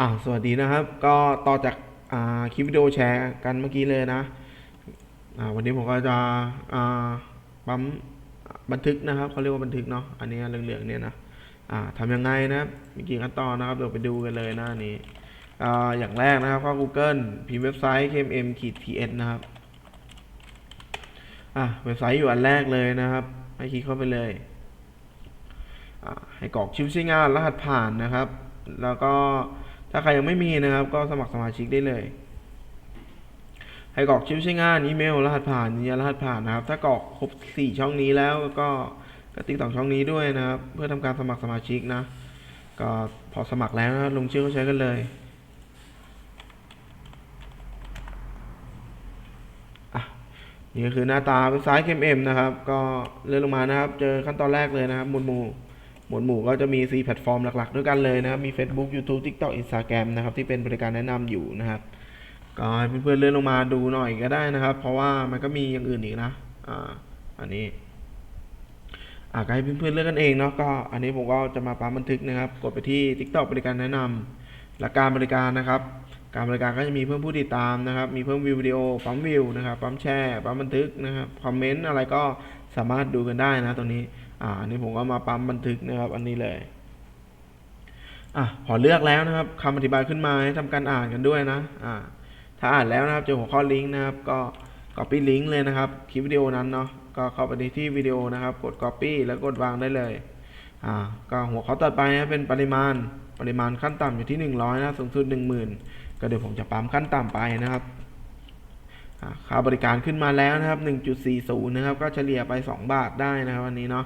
อ่าสวัสดีนะครับ ก็ต่อจากอ่าคลิปวิดีโอแชร์กันเมื่อกี้เลยนะอ่าวันนี้ผมก็จะอ่าปั๊มบันทึกนะครับเขาเรียกว่าบันทึกเนาะอันนี้เหลืองๆเนี่ยนะอ่าทำยังไงนะครับมีกี่ขั้นตอนนะครับเดี๋ยวไปดูกันเลยหน้านี้อ่าอย่างแรกนะครับเข้า Google พิมพ์เว็บไซต์ kmm ts นะครับอ่าเว็บไซต์อยู่อันแรกเลยนะครับ ให้คลิกเข้าไปเลยอ่าให้กรอกชื่อใช้งานรหัสผ่านนะครับ แล้วก็ ถ้าใครยังไม่มีนะครับ ก็สมัครสมาชิกได้เลย ให้กรอกชื่อใช้งานอีเมล รหัสผ่านยืนยันรหัสผ่านนะครับ ถ้ากรอกครบสี่ช่องนี้แล้วก็กระติ๊กสองช่องนี้ด้วยนะครับ เพื่อทำการสมัครสมาชิกนะ ก็พอสมัครแล้วนะลงชื่อเข้าใช้กันเลยอะนี่ก็คือหน้าตาเว็บไซต์ KMM นะครับ ก็เลื่อนลงมานะครับ เจอขั้นตอนแรกเลยนะครับหมวดหมู่ หมวดหมู่ก็จะมี 4 แพลตฟอร์มหลัก ๆ ด้วยกันเลยนะครับ มี Facebook YouTube TikTok Instagram นะครับ ที่เป็นบริการแนะนำอยู่นะครับ ก็ให้เพื่อนๆเลื่อนลงมาดูหน่อยก็ได้นะครับ เพราะว่ามันก็มีอย่างอื่นอีกนะ อ่า อันนี้อ่าก็ให้เพื่อนๆเลือกกันเองเนาะ ก็อันนี้ผมก็จะมาปั๊มบันทึกนะครับ กดไปที่ TikTok บริการแนะนำและการบริการนะครับ การบริการก็จะมีเพิ่มผู้ติดตามนะครับ มีเพิ่มวิววิดีโอ ปั๊มวิวนะครับ ปั๊มแชร์ ปั๊มบันทึกนะครับ คอมเมนต์อะไรก็สามารถดูกันได้นะตรงนี้ อ่าอันนี้ผมก็มาปั๊มบันทึกนะครับ อันนี้เลยอะพอเลือกแล้วนะครับคำอธิบายขึ้นมาให้ทำการอ่านกันด้วยนะอ่าถ้าอ่านแล้วนะครับเจอหัวข้อลิงก์นะครับ ก็ copy ลิงก์เลยนะครับคลิปวิดีโอนั้นเนาะก็เข้าไปที่วิดีโอนะครับ กด copy แล้วกดวางได้เลยอ่าก็หัวข้อต่อไปนะเป็นปริมาณปริมาณขั้นต่ำอยู่ที่ 100นะสูงสุด10,000 ก็เดี๋ยวผมจะปั๊มขั้นต่ำไปนะครับอ่าค่าบริการขึ้นมาแล้วนะครับ 1.40 นะครับ ก็เฉลี่ยไป 2 บาทได้นะครับวันนี้เนาะ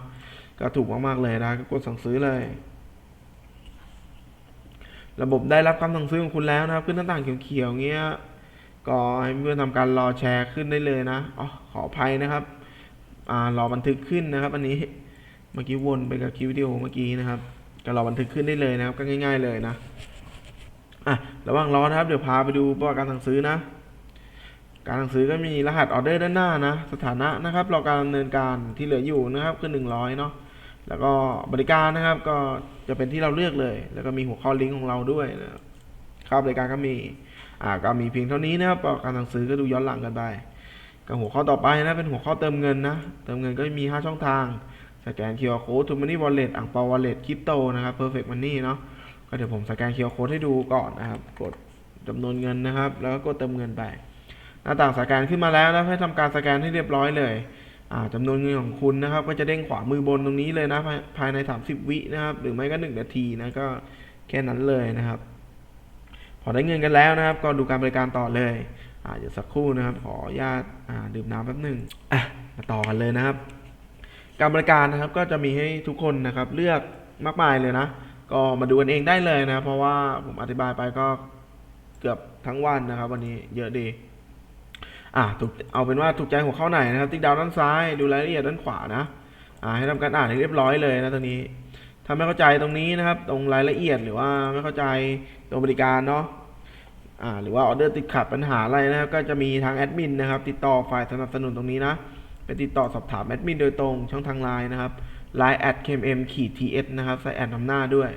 ก็ถูกมากๆเลยนะก็กดสั่งซื้อเลย ระบบได้รับคำสั่งซื้อของคุณแล้วนะครับ ขึ้นหน้าต่างเขียวๆเงี้ยก็ให้เพื่อนทำการรอแชร์ขึ้นได้เลยนะอ๋อขออภัยนะครับอ่ารอบันทึกขึ้นนะครับ อันนี้เมื่อกี้วนไปกับคลิปวิดีโอเมื่อกี้นะครับก็รอบันทึกขึ้นได้เลยนะครับ ก็ง่าย ๆเลยนะอะระหว่างรอนะครับ เดี๋ยวพาไปดูประวัติการสั่งซื้อนะ การสั่งซื้อก็มีรหัสออเดอร์ด้านหน้านะ สถานะนะครับรอการดำเนินการที่เหลืออยู่นะครับคือ100เนาะ แล้วก็บริการนะครับก็จะเป็นที่เราเลือกเลย แล้วก็มีหัวข้อลิงก์ของเราด้วยนะครับค่าบริการก็มีอ่าก็มีเพียงเท่านี้นะครับการสั่งซื้อก็ดูย้อนหลังกันไปกับหัวข้อต่อไปนะเป็นหัวข้อเติมเงินนะเติมเงินก็มี 5 ช่องทางสแกน QR Code to Money Wallet อ่างเปา Wallet คริปโตนะครับ Perfect Money เนาะก็เดี๋ยวผมสแกน QR Code ให้ดูก่อนนะครับ กดจำนวนเงินนะครับ แล้วก็กดเติมเงินไป หน้าต่างสแกนขึ้นมาแล้วนะให้ทำการสแกนให้เรียบร้อยเลย จำนวนเงินของคุณนะครับ ก็จะเด้งขวามือบนตรงนี้เลยนะภายภายใน 30 วินะครับ หรือไม่ก็ 1 นาทีนะก็แค่นั้นเลยนะครับ พอได้เงินกันแล้วนะครับ ก็ดูการบริการต่อเลยอ่าเดี๋ยวสักครู่นะครับ ขออนุญาตอ่าดื่มน้ำแป๊บหนึ่งอะมาต่อกันเลยนะครับ การบริการนะครับก็จะมีให้ทุกคนนะครับ เลือกมากมายเลยนะ ก็มาดูกันเองได้เลยนะ เพราะว่าผมอธิบายไปก็เกือบทั้งวันนะครับ วันนี้เยอะดี อะถูกเอาเป็นว่าถูกใจหัวข้อไหนนะครับ ติ๊กดาวด้านซ้าย ดูรายละเอียดด้านขวานะ อ่า ให้ทำการอ่านให้เรียบร้อยเลยนะตรงนี้ ถ้าไม่เข้าใจตรงนี้นะครับ ตรงรายละเอียดหรือว่าไม่เข้าใจตรงบริการเนาะ อ่า หรือว่าออเดอร์ติดขัดปัญหาอะไรนะครับ ก็จะมีทางแอดมินนะครับ ติดต่อฝ่ายสนับสนุนตรงนี้นะ ไปติดต่อสอบถามแอดมินโดยตรงช่องทางไลน์นะครับ line at kmm ขีด ts นะครับ ใส่แอดนำหน้าด้วย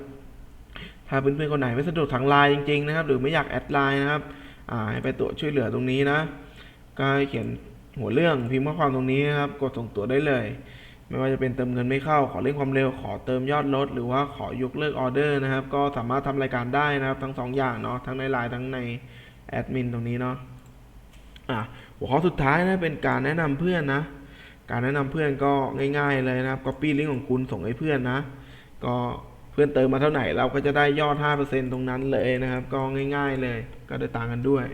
ถ้าเพื่อนๆคนไหนไม่สะดวกทางไลน์จริงๆนะครับ หรือไม่อยากแอดไลน์นะครับ อ่า ให้ไปตัวช่วยเหลือตรงนี้นะ ก็ให้เขียนหัวเรื่องพิมพ์ข้อความตรงนี้นะครับ กดส่งตัวได้เลย ไม่ว่าจะเป็นเติมเงินไม่เข้า ขอเร่งความเร็ว ขอเติมยอดลด หรือว่าขอยกเลิกออเดอร์นะครับ ก็สามารถทำรายการได้นะครับ ทั้งสองอย่างเนาะ ทั้งในไลน์ทั้งในแอดมินตรงนี้เนาะ อะ หัวข้อสุดท้ายนะ เป็นการแนะนำเพื่อนนะ การแนะนำเพื่อนก็ง่าย ๆ เลยนะครับ copy ลิงก์ของคุณส่งให้เพื่อนนะ ก็เพื่อนเติมมาเท่าไหร่เราก็จะได้ยอด 5%ตรงนั้นเลยนะครับ ก็ง่าย ๆ เลย ก็ได้ต่างกันด้วย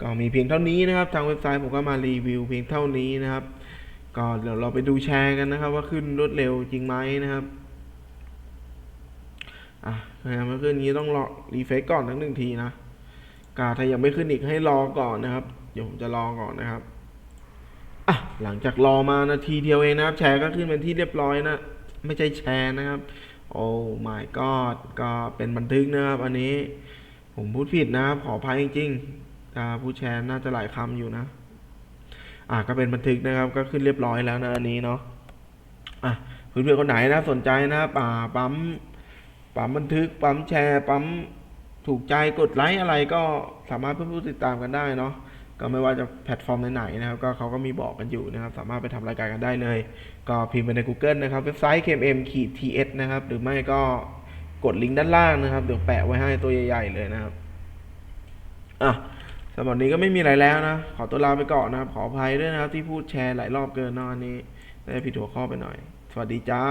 ก็มีเพียงเท่านี้นะครับ ทางเว็บไซต์ผมก็มารีวิวเพียงเท่านี้นะครับ ก็เดี๋ยวเราไปดูแชร์กันนะครับ ว่าขึ้นรวดเร็วจริงไหมนะครับอะนะครับเมื่อขึ้นนี้ต้องรอรีเฟซก่อนทั้งหนึ่งทีนะกาถ้ายังไม่ขึ้นอีกให้รอก่อนนะครับ เดี๋ยวผมจะรอก่อนนะครับอะหลังจากรอมานาทีเดียวเองนะครับ แชร์ก็ขึ้นเป็นที่เรียบร้อยนะ ไม่ใช่แชร์นะครับ โอ้ my god ก็เป็นบันทึกนะครับ อันนี้ผมพูดผิดนะครับ ขออภัยจริงๆ อ่าผู้แชร์น่าจะหลายคำอยู่นะ อ่าก็เป็นบันทึกนะครับ ก็ขึ้นเรียบร้อยแล้วนะอันนี้เนาะ อะเพื่อนๆคนไหนนะสนใจนะครับอ่าปั๊มปั๊มบันทึกปั๊มแชร์ปั๊มถูกใจกดไลค์อะไรก็สามารถเพื่อนผู้ติดตามกันได้เนาะก็ไม่ว่าจะแพลตฟอร์มไหนๆนะครับ ก็เขาก็มีบอกกันอยู่นะครับ สามารถไปทำรายการกันได้เลย ก็พิมพ์ไปใน Google นะครับเว็บไซต์ KMM TS นะครับ หรือไม่ก็กดลิงก์ด้านล่างนะครับ เดี๋ยวแปะไว้ให้ตัวใหญ่ ๆ เลยนะครับ อะำหรับนี้ก็ไม่มีอะไรแล้วนะ ขอตัวลาไปก่อนนะครับ ขออภัยด้วยนะครับที่พูดแชร์หลายรอบเกินนอะอันนี้ได้ผิดหัวข้อไปหน่อย สวัสดีจ้า